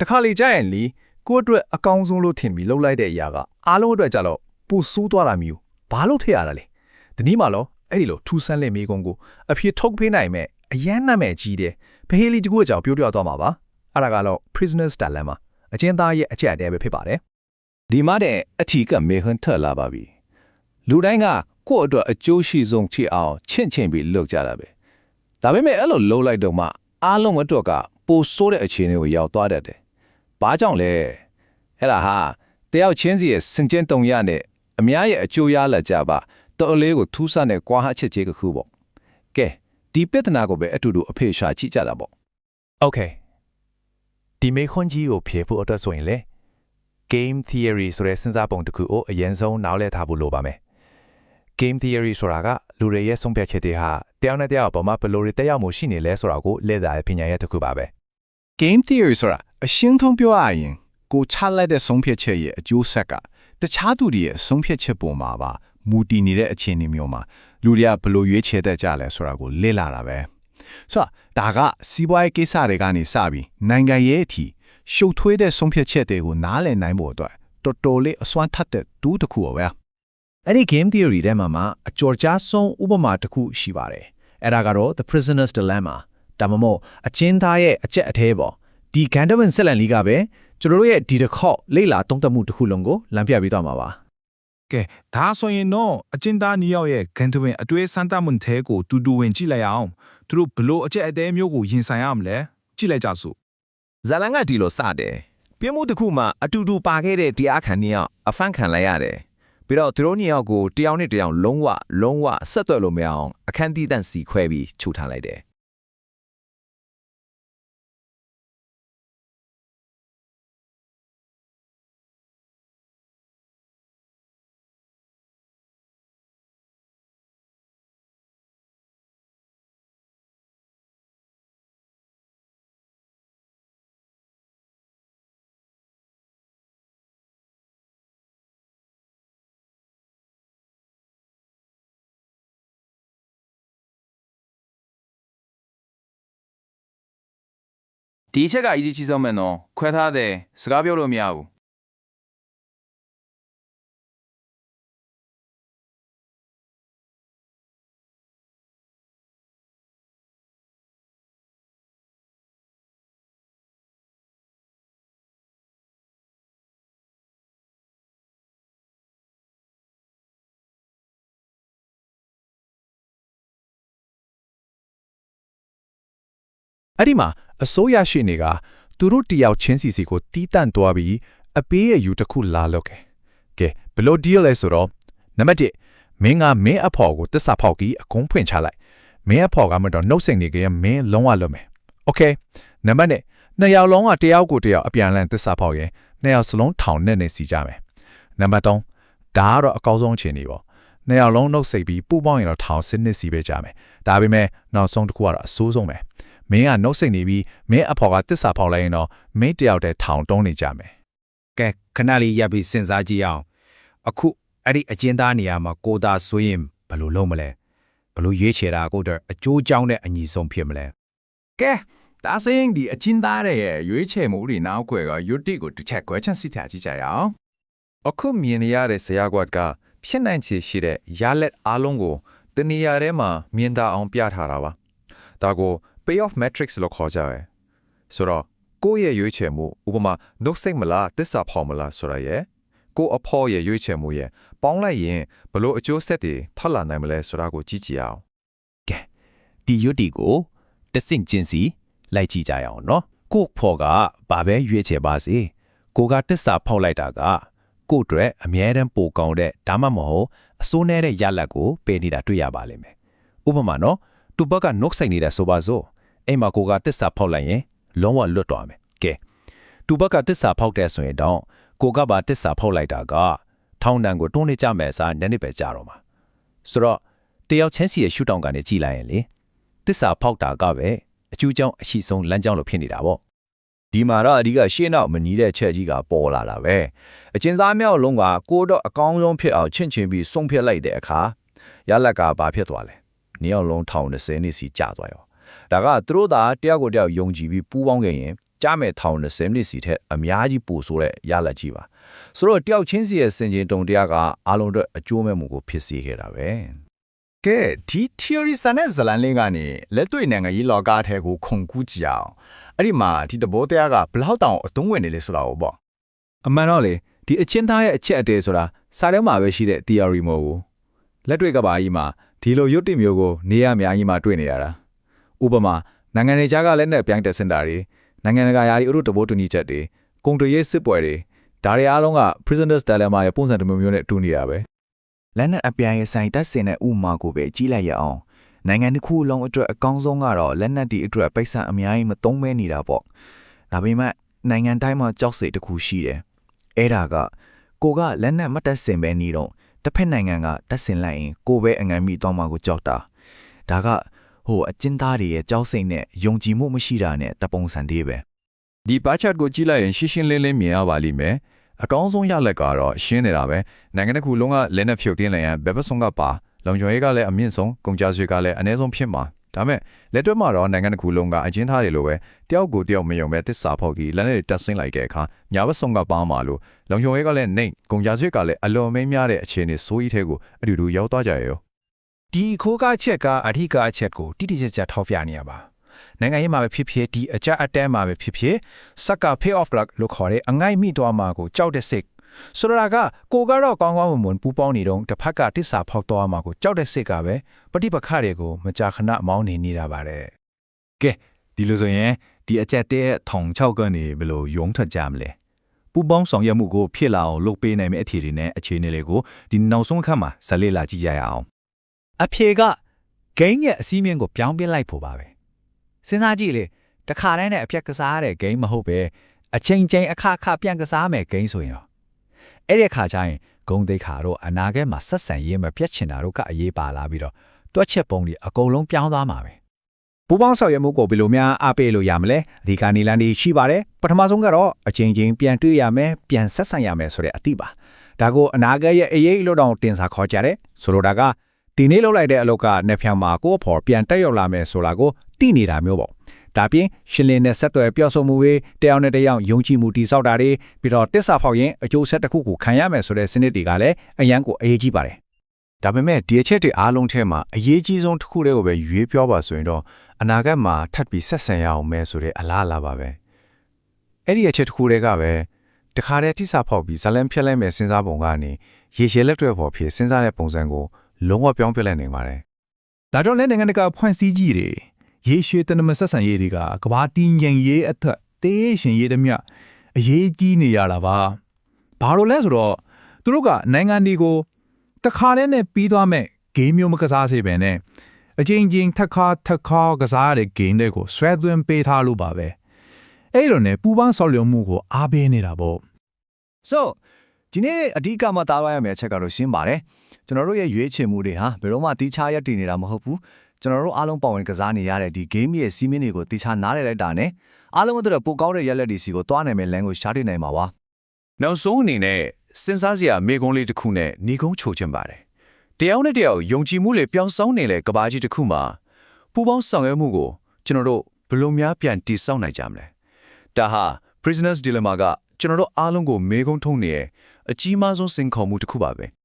တခါလေကြာရင်လီကိုယ့်အတွက်အကောင်းဆုံးလို့ထင်ပြီးလှုပ်လိုက်တဲ့အရာကအားလုံးအတွက်ကြတော့ပူဆိုးသွားတာမျိုးဘာလို့ထည့်ရတာလဲဒီနေ့မှလောအဲ့ဒီလိုထူဆန်းလင့်မိကုန်းကိုအဖြစ်ထုတ်ပေးနိုင်မဲ့အရန်နာမဲ့ကြီးတယ်ဘဟေးလီတကူအကြောင်းပြောပြသွားမှာပါအဲ့ဒါကတော့ prisoners dilemma အကျဉ်းသားရဲ့အချက်အတဲပဲဖြစ်ပါတယ်ဒီမှာတဲ့အထီးကမေဟန်ထက်လာပါပြီလူတိုင်းကကိုယ့်အတွက်အကျိုးရှိဆုံးဖြစ်အောင်ချင့်ချင့်ပြီးလုပ်ကြတာပဲဒါပေမဲ့အဲ့လိုလုပ်လိုက်တော့မှအားလုံးအတွက်ကပိုဆိုးတဲ့အခြေအနေကိုရောက်သွားတတ်တယ် ဘာကြောင့်လဲအဲ့ဒါဟာတယောက်ချင်းစီရဲ့စင်ကျင်းတုံရနဲ့အများရဲ့အကျိုးရလာကြပါတော်အလေးကိုထူးဆန်းတဲ့ကွာဟချက်ကြီးတစ်ခုပေါ့ကဲဒီပြဿနာကိုပဲအတူတူအဖေရှာကြည့်ကြတာပေါ့ Okay ဒီမေခွန်ကြီးကိုဖြေဖို့အတွက်ဆိုရင်လေ game theory ဆိုတဲ့စဉ်းစားပုံတစ်ခုကိုအရင်ဆုံးနားလည်ထားဖို့လိုပါမယ် game theory ဆိုတာကလူတွေရဲ့ဆုံးဖြတ်ချက်တွေဟာတယောက်နဲ့တယောက်အပေါ်မှာဘယ်လိုတွေတက်ရောက်မှုရှိနေလဲဆိုတာကိုလေ့လာတဲ့ပညာရဲ့တစ်ခုပါပဲ game theory ဆိုတာအရှင်းဆုံးပြောရရင်ကိုချလိုက်တဲ့ဆုံးဖြတ်ချက်ရဲ့အကျိုးဆက်ကတခြားသူတွေရဲ့ဆုံးဖြတ်ချက်ပေါ်မှာပါမူတည်နေတဲ့အခြေအနေမျိုးမှာလူတွေကဘယ်လိုရွေးချယ်တတ်ကြလဲဆိုတာကိုလေ့လာတာပဲဆိုတော့ဒါကစီးပွားရေးကိစ္စတွေကနေစပြီးနိုင်ငံရေးအထိရှုပ်ထွေးတဲ့ဆုံးဖြတ်ချက်တွေကိုနားလည်နိုင်ဖို့အတွက်တော်တော်လေးအစွမ်းထက်တဲ့တူးတစ်ခုပါပဲအဲ့ဒီ game theory ထဲမှာမှအကျော်ကြားဆုံးဥပမာတစ်ခုရှိပါတယ်အဲ့ဒါကတော့ the prisoner's dilemma ဒါမှမဟုတ်အချင်းသားရဲ့အချက်အသေးပေါ့ဒီ Gandalf ဆက်လန်လီကပဲကျွန်တော်တို့ရဲ့ဒီတစ်ခေါက်လေ့လာတုံးသက်မှုတစ်ခုလုံးကိုလမ်းပြပေးသွားမှာပါကဲဒါဆိုရင်တော့အကျဉ်းသားနှစ်ယောက်ရဲ့ဂန်တဝင်အတွေ့အစမ်းတမှုန်သေးကိုတူတူဝင်ကြည့်လိုက်အောင်သူတို့ဘလို့အကျက်အသေးမျိုးကိုရင်ဆိုင်ရမလဲကြည့်လိုက်ကြစို့ဇာလန်ကဒီလိုစတယ်ပြင်းမှုတစ်ခုမှအတူတူပါခဲ့တဲ့တရားခံနှစ်ယောက်အဖန်ခံလိုက်ရတယ်ပြီးတော့သူတို့နှစ်ယောက်ကိုတယောက်နဲ့တယောက်လုံးဝလုံးဝဆက်သွယ်လို့မရအောင်အခန်းတီးတန့်စီခွဲပြီးခြုထားလိုက်တယ် ဒီအချက်က easy ကြီးဆုံးမယ်နော်ခွဲထားတယ်စကားပြောလို့မရ အဲ့ဒီမှာအစိုးရရှိနေကသူတို့တယောက်ချင်းစီစီကိုတီးတန့်သွားပြီးအပေးအယူတစ်ခုလာလုပ်ခဲ့။ကဲဘလို့ deal လဲဆိုတော့နံပါတ်1မင်းကမင်းအဖော်ကိုတစ္ဆာဖောက်ကြီးအကုန်းဖွင့်ချလိုက်။မင်းအဖော်ကမတော့နှုတ်ဆက်နေကြရင်မင်းလုံးဝလွတ်မယ်။ Okay နံပါတ်2နှစ်ယောက်လုံးကတယောက်ကိုတယောက်အပြန်အလှန်တစ္ဆာဖောက်ရင်နှစ်ယောက်စလုံးထောင်နဲ့နေစီကြမယ်။နံပါတ်3ဒါကတော့အကောင်းဆုံးအခြေအနေပေါ့။နှစ်ယောက်လုံးနှုတ်ဆက်ပြီးပူပေါင်းရင်တော့ထောင်စစ်နှစ်စီပဲကြမယ်။ဒါပေမဲ့နောက်ဆုံးတစ်ခုကတော့အဆိုးဆုံးပဲ။ မင်းကနှုတ်ဆက်နေပြီးမင်းအဖော်ကတစ္ဆာဖောက်လိုက်ရင်တော့မင်းတယောက်တည်းထောင်တုံးနေကြမယ်ကဲခဏလေးရပ်ပြီးစဉ်းစားကြည့်အောင်အခုအဲ့ဒီအကျဉ်းသားနေရာမှာကိုသာဆိုရင်ဘယ်လိုလုပ်မလဲဘယ်လိုရွေးချယ်တာကိုတော့အကျိုးကြောင်းနဲ့အညီဆုံးဖြစ်မလဲကဲဒါဆိုရင်ဒီအချင်းသားရဲ့ရွေးချယ်မှုတွေနောက်ွယ်ကယုတ်တိကိုတစ်ချက်ကွဲချမ်းစစ်ထားကြည့်ကြရအောင်အခုမြင်နေရတဲ့ဆရာကွက်ကဖြစ်နိုင်ချေရှိတဲ့ရလက်အားလုံးကိုတနေရာထဲမှာမြင်တာအောင်ပြထားတာပါဒါကို payoff matrix လို့ခေါ်ကြတယ်ဆိုတော့ကိုယ့်ရဲ့ရွေးချယ်မှုဥပမာနှုတ်ဆက်မလားတစ္ဆာဖော်မလားဆိုတာရဲ့ကိုယ့်အဖော်ရဲ့ရွေးချယ်မှုရဲ့ပေါင်းလိုက်ရင်ဘလို့အကျိုးဆက်တွေထွက်လာနိုင်မလဲဆိုတာကိုကြည့်ကြည့်အောင်ဒီရွတ်တီကိုတဆင့်ချင်းစီလိုက်ကြည့်ကြရအောင်နော်ကို့ဖော်ကဘာပဲရွေးချယ်ပါစေကိုကတစ္ဆာဖောက်လိုက်တာကကို့အတွက်အမြဲတမ်းပိုကောင်းတဲ့ဒါမှမဟုတ်အစိုးနေတဲ့ရလက်ကိုပယ်နေတာတွေ့ရပါလိမ့်မယ်ဥပမာနော်သူဘက်ကနှုတ်ဆိုင်နေတာဆိုပါစို့ အိမ်မှာကိုကတစ္ဆာဖောက်လိုက်ရင်လုံးဝလွတ်သွားမယ်ကဲသူဘက်ကတစ္ဆာဖောက်တဲ့ဆိုရင်တော့ကိုကပါတစ္ဆာဖောက်လိုက်တာကထောင်းတန်ကိုတွန်းနေကြမယ်စားနည်းနည်းပဲကြာတော့မှာဆိုတော့တယောက်ချင်းစီရဲ့ရှုထောင့်ကနေကြည်လိုက်ရင်လေတစ္ဆာဖောက်တာကပဲအကျူးကြောင့်အရှိဆုံးလမ်းကြောင်းလို့ဖြစ်နေတာပေါ့ဒီမှာတော့အဓိကရှင်းတော့မညီတဲ့ချက်ကြီးကပေါ်လာတာပဲအချင်းသားမြောက်လုံးကကိုတော့အကောင်းဆုံးဖြစ်အောင်ချင့်ချင်ပြီးဆုံးဖြတ်လိုက်တဲ့အခါရလက်ကဘာဖြစ်သွားလဲနှစ်ယောက်လုံးထောင်20နှစ်စီကြာသွားရော ဒါကသူတို့သာတယောက်ကိုတယောက်ယုံကြည်ပြီးပူးပေါင်းခဲ့ရင်ကြားမဲ့ထောင်20နှစ်စီထက်အများကြီးပိုဆိုးတဲ့ရလဒ်ကြီးပါဆိုတော့တယောက်ချင်းစီရဲ့စင်ကျင်တုံတရားကအားလုံးအတွက်အကျိုးမဲ့မှုကိုဖြစ်စေခဲ့တာပဲကဲဒီ theory ဆန်တဲ့ဇလန်လေးကနေလက်တွေ့နိုင်ငံရေးလောကအထဲကိုခုန်ကူးကြည့်အောင်အဲ့ဒီမှာဒီတဘောတရားကဘလောက်တောင်အတုံးဝင်နေလဲဆိုတာကိုပေါ့အမှန်တော့လေဒီအချင်းသားရဲ့အချက်အတဲဆိုတာစာထဲမှာပဲရှိတဲ့ theory မဟုတ်ဘူးလက်တွေ့ကဘာကြီးမှာဒီလိုရွတ်တိမျိုးကိုနေရအများကြီးမှာတွေ့နေရတာ ဥပမာနိုင်ငံတွေကြားကလက်နဲ့ပြိုင်တဲ့စင်တာတွေနိုင်ငံတကာယာရီအုပ်တဘိုးတူညီချက်တွေကုန်သွယ်ရေးစစ်ပွဲတွေဒါတွေအားလုံးက prisoners dilemma ရဲ့ပုံစံတစ်မျိုးမျိုးနဲ့တူနေတာပဲလက်နက်အပြိုင်ရဲ့ဆိုင်တက်စင်တဲ့ဥမာကိုပဲကြီးလိုက်ရအောင်နိုင်ငံတစ်ခုလုံးအတွက်အကောင်းဆုံးကတော့လက်နက်ဒီအတွက်ပိတ်ဆံအများကြီးမသုံးမဲနေတာပေါ့ဒါပေမဲ့နိုင်ငံတိုင်းမှာကြောက်စိတ်တစ်ခုရှိတယ်အဲ့ဒါကကိုကလက်နက်မတက်စင်ပဲနေတော့တစ်ဖက်နိုင်ငံကတက်စင်လိုက်ရင်ကိုပဲအငံမိသွားမှာကိုကြောက်တာဒါက ဟိုအကျဉ်းသားတွေရဲ့ကြောက်စိတ်နဲ့ယုံကြည်မှုမရှိတာနဲ့တပုံစံတည်းပဲဒီပါချတ်ကိုကြည့်လိုက်ရင်ရှင်းရှင်းလင်းလင်းမြင်ရပါလိမ့်မယ်အကောင်းဆုံးရလက်ကတော့ရှင်းနေတာပဲနိုင်ငံတစ်ခုလုံးကလက်နဲ့ဖြုတ်တင်းလိုက်ရင်ဘယ်ဘက်ဆုံးကပါလုံခြုံရေးကလည်းအမြင့်ဆုံးကုန်ကြစွေကလည်းအနည်းဆုံးဖြစ်မှာဒါမဲ့လက်တွဲမှာတော့နိုင်ငံတစ်ခုလုံးကအချင်းသားတွေလိုပဲတယောက်ကိုတယောက်မယုံပဲတစ္ဆာဖောက်ကြီးလက်နဲ့တက်ဆင်းလိုက်တဲ့အခါညာဘက်ဆုံးကပါမှာလို့လုံခြုံရေးကလည်းနှိမ့်ကုန်ကြစွေကလည်းအလွန်မင်းများတဲ့အခြေအနေဆိုးကြီးတဲ့ကိုအတူတူရောက်သွားကြရော ဒီခိုးကားချက်ကအဓိကအချက်ကိုတိတိကျကျထောက်ပြနေရပါနိုင်ငံရေးမှာပဲဖြစ်ဖြစ်ဒီအကြအတဲမှာပဲဖြစ်ဖြစ်စက်က pay off လို့ခေါ်တဲ့အငိုက်မိသွားမှာကိုကြောက်တဲ့စိတ်ဆိုတော့ကကိုကတော့ကောင်းကောင်းမွန်မွန်ပူပေါင်းနေတော့တစ်ဖက်ကတစ္ဆာဖောက်သွားမှာကိုကြောက်တဲ့စိတ်ကပဲပฏิပက္ခတွေကိုမကြာခဏမောင်းနေနေတာပါတယ်ကဲဒီလိုဆိုရင်ဒီအချက်တဲ့ထောင်6ကနေဘယ်လိုယုံထွက်ကြမလဲပူပေါင်းဆောင်ရွက်မှုကိုဖြစ်လာအောင်လုပ်ပေးနိုင်မယ့်အခြေအနေနဲ့အခြေအနေတွေကိုဒီနောက်ဆုံးအခါမှာဇက်လေးလာကြည့်ကြရအောင် အဖြေကဂိမ်းရဲ့အစည်းအမြင့်ကိုပြောင်းပြလိုက်ဖို့ပါပဲစဉ်းစားကြည့်လေတခါတည်းနဲ့အပြက်ကစားရတဲ့ဂိမ်းမဟုတ်ပဲအချိန်ချင်းအခါခါပြန်ကစားမယ်ဂိမ်းဆိုရင်ရောအဲ့ဒီအခါကျရင်ဂုံသိက္ခာတို့အနာဂတ်မှာဆက်ဆံရေးမပြတ်ချင်တာတို့ကအရေးပါလာပြီးတော့တွက်ချက်ပုံတွေအကုန်လုံးပြောင်းသွားမှာပဲပူပေါင်းဆောင်ရွက်မှုကိုဘယ်လိုများအားပေးလို့ရမလဲအဓိကနေလန်ဒီရှိပါတယ်ပထမဆုံးကတော့အချင်းချင်းပြန်တွေ့ရမယ်ပြန်ဆက်ဆံရမယ်ဆိုတဲ့အသည့်ပါဒါကိုအနာဂတ်ရဲ့အရေးလို့တောင်တင်စားခေါ်ကြတယ်ဆိုလိုတာက ဒီနေ့လောက်လိုက်တဲ့အလုပ်ကနှစ်ဖြံမှာကိုယ့်အဖော်ပြန်တက်ရောက်လာမယ်ဆိုတာကိုတိနေတာမျိုးပေါ့ဒါပြင်ရှင်းလင်းတဲ့ဆက်သွယ်ပြောဆိုမှုတွေတယောက်နဲ့တယောက်ယုံကြည်မှုတည်ဆောက်တာတွေပြီးတော့တစ္ဆာဖောက်ရင်အကျိုးဆက်တစ်ခုကိုခံရမယ်ဆိုတဲ့စနစ်တွေကလည်းအရန်ကိုအရေးကြီးပါတယ်ဒါပေမဲ့ဒီအချက်တွေအားလုံးထဲမှာအရေးကြီးဆုံးတစ်ခုတည်းကိုပဲရွေးပြောပါဆိုရင်တော့အနာဂတ်မှာထပ်ပြီးဆက်ဆံရအောင်မဲဆိုတဲ့အလားအလာပါပဲအဲ့ဒီအချက်တစ်ခုတည်းကပဲတခါတည်းတိစာဖောက်ပြီးဇလန်ဖြက်လိုက်မဲ့စဉ်းစားပုံကနေရေရှည်လက်တွဲပေါ်ဖြစ်စဉ်းစားတဲ့ပုံစံကို လုံးဝပြောင်းပြလိုက်နိုင်ပါတယ်ဒါကြောင့်လည်းနိုင်ငံတကာဖွံ့စည်းကြီးတွေရေရှည်တနမဆက်ဆံရေးတွေကကဘာတည်ငြိမ်ရေးအထက်တေးရှင်ရေးတမျှအရေးကြီးနေရတာပါဘာလို့လဲဆိုတော့သူတို့ကနိုင်ငံတွေကိုတခါတည်းနဲ့ပြီးသွားမဲ့ဂိမ်းမျိုးမကစားစေပဲနဲ့အချင်းချင်းထက်ခါထက်ခါကစားရတဲ့ဂိမ်းတွေကိုဆွဲသွင်းပေးထားလို့ပါပဲအဲ့လိုနဲ့ပူပန်းဆော်လျုံမှုကိုအားပေးနေတာပေါ့ဆို ဒီနေ့အဓိကမှသားရရမယ့်အချက်ကတော့ရှင်းပါတယ်ကျွန်တော်တို့ရဲ့ရွေးချယ်မှုတွေဟာဘယ်တော့မှတီးခြားရက်တည်နေတာမဟုတ်ဘူးကျွန်တော်တို့အားလုံးပါဝင်ကစားနေရတဲ့ဒီ game ရဲ့စီးမင်းတွေကိုတီးခြားနားလည်လိုက်တာနဲ့အားလုံးအတွက်ပိုကောင်းတဲ့ရက်လက်တွေစီကိုတွားနိုင်မယ့်လမ်းကိုရှားတည်နိုင်မှာပါနောက်ဆုံးအနေနဲ့စဉ်းစားစရာမေကုန်းလေးတစ်ခုနဲ့ညီကုန်းချိုချင်ပါတယ်။တယောက်နဲ့တယောက်ယုံကြည်မှုလေးပြောင်းဆောင်နေတဲ့ကဘာကြီးတစ်ခုမှာပူပေါင်းဆောင်ရွက်မှုကိုကျွန်တော်တို့ဘယ်လိုများပြန်တည်ဆောက်နိုင်ကြမလဲ။ဒါဟာ prisoners dilemma ကကျွန်တော်တို့အားလုံးကိုမေကုန်းထုံးနေရဲ့ အကြီးမားဆုံးစင်ခေါ်မှုတစ်ခုပါပဲ။